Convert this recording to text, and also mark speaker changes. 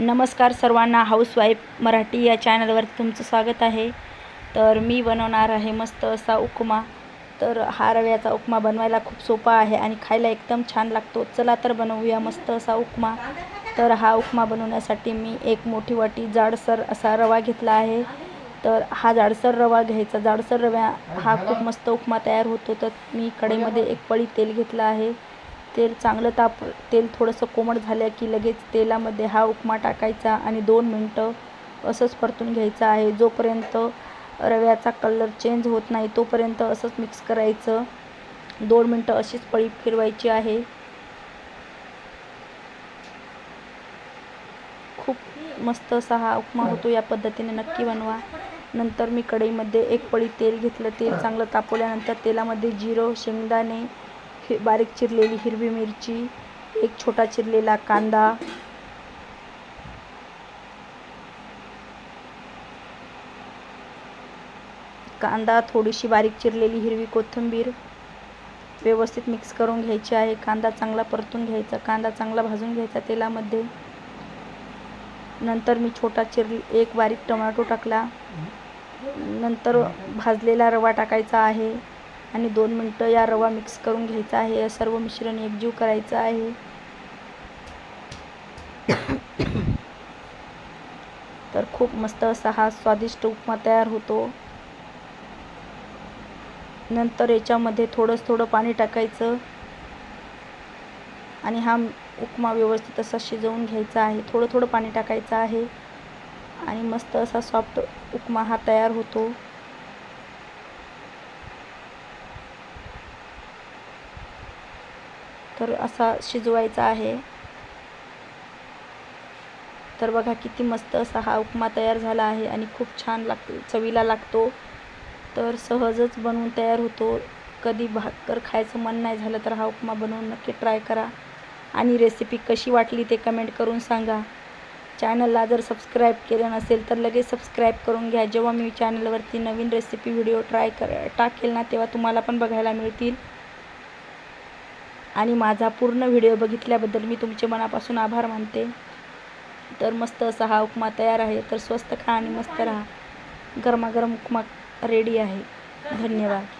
Speaker 1: नमस्कार सर्वांना हाऊसवाईफ मराठी या चॅनलवर तुमचं स्वागत आहे. तर मी बनवणार आहे मस्त असा उपमा. तर हा रव्याचा उपमा बनवायला खूप सोपा आहे आणि खायला एकदम छान लागतो. चला तर बनवूया मस्त असा उपमा. तर हा उपमा बनवण्यासाठी मी एक मोठी वाटी जाडसर असा रवा घेतला आहे. तर हा जाडसर रवा घ्यायचा. जाडसर रव्या हा खूप मस्त उपमा तयार होतो. तर मी कढईमध्ये एक पळी तेल घेतलं आहे. तेल चांगलं ताप तेल थोडंसं कोमट झालं की लगेच तेलामध्ये हा उपमा टाकायचा आणि दोन मिनटं असंच परतून घ्यायचं आहे. जोपर्यंत रव्याचा कलर चेंज होत नाही तोपर्यंत असंच मिक्स करायचं. दोन मिनटं अशीच पळी फिरवायची आहे. खूप मस्त असा हा उपमा होतो. या पद्धतीने नक्की बनवा. नंतर मी कढईमध्ये एक पळी तेल घेतलं. तेल चांगलं तापवल्यानंतर तेलामध्ये जिरं शेंगदाणे हि बारीक चिरलेली हिरवी मिरची एक छोटा चिरलेला कांदा कांदा थोडीशी बारीक चिरलेली हिरवी कोथिंबीर व्यवस्थित मिक्स करून घ्यायची आहे. कांदा चांगला परतून घ्यायचा. कांदा चांगला भाजून घ्यायचा तेलामध्ये. नंतर मी छोटा चिर एक बारीक टोमॅटो टाकला. नंतर भाजलेला रवा टाकायचा आहे. आणि दोन मिनटं या रवा मिक्स करून घ्यायचा आहे. सर्व मिश्रण एकजीव करायचं आहे. तर खूप मस्त असा हा स्वादिष्ट उपमा तयार होतो. नंतर याच्यामध्ये थोडंच थोडं पाणी टाकायचं. आणि हा उपमा व्यवस्थित असा शिजवून घ्यायचा आहे. थोडं थोडं पाणी टाकायचं आहे. आणि मस्त असा सॉफ्ट उपमा हा तयार होतो. तर असा शिजवायचा आहे. तर बघा किती मस्त असा हा उपमा तयार झाला आहे आणि खूप छान लाग चवीला लागतो. तर सहजच बनवून तयार होतो. कधी भाकर खायचं मन नाही झालं तर हा उपमा बनवून नक्की ट्राय करा. आणि रेसिपी कशी वाटली ते कमेंट करून सांगा. चॅनलला जर सबस्क्राईब केलं नसेल तर लगेच सबस्क्राईब करून घ्या. जेव्हा मी चॅनलवरती नवीन रेसिपी व्हिडिओ ट्राय कर टाकेल ना तेव्हा तुम्हाला पण बघायला मिळतील. आणि माझा पूर्ण व्हिडिओ बघितल्याबद्दल मी तुमचे मनापासून आभार मानते. तर मस्त असा हा उपमा तयार आहे. तर स्वस्त खा आणि मस्त राहा. गरमागरम उपमा रेडी आहे. धन्यवाद.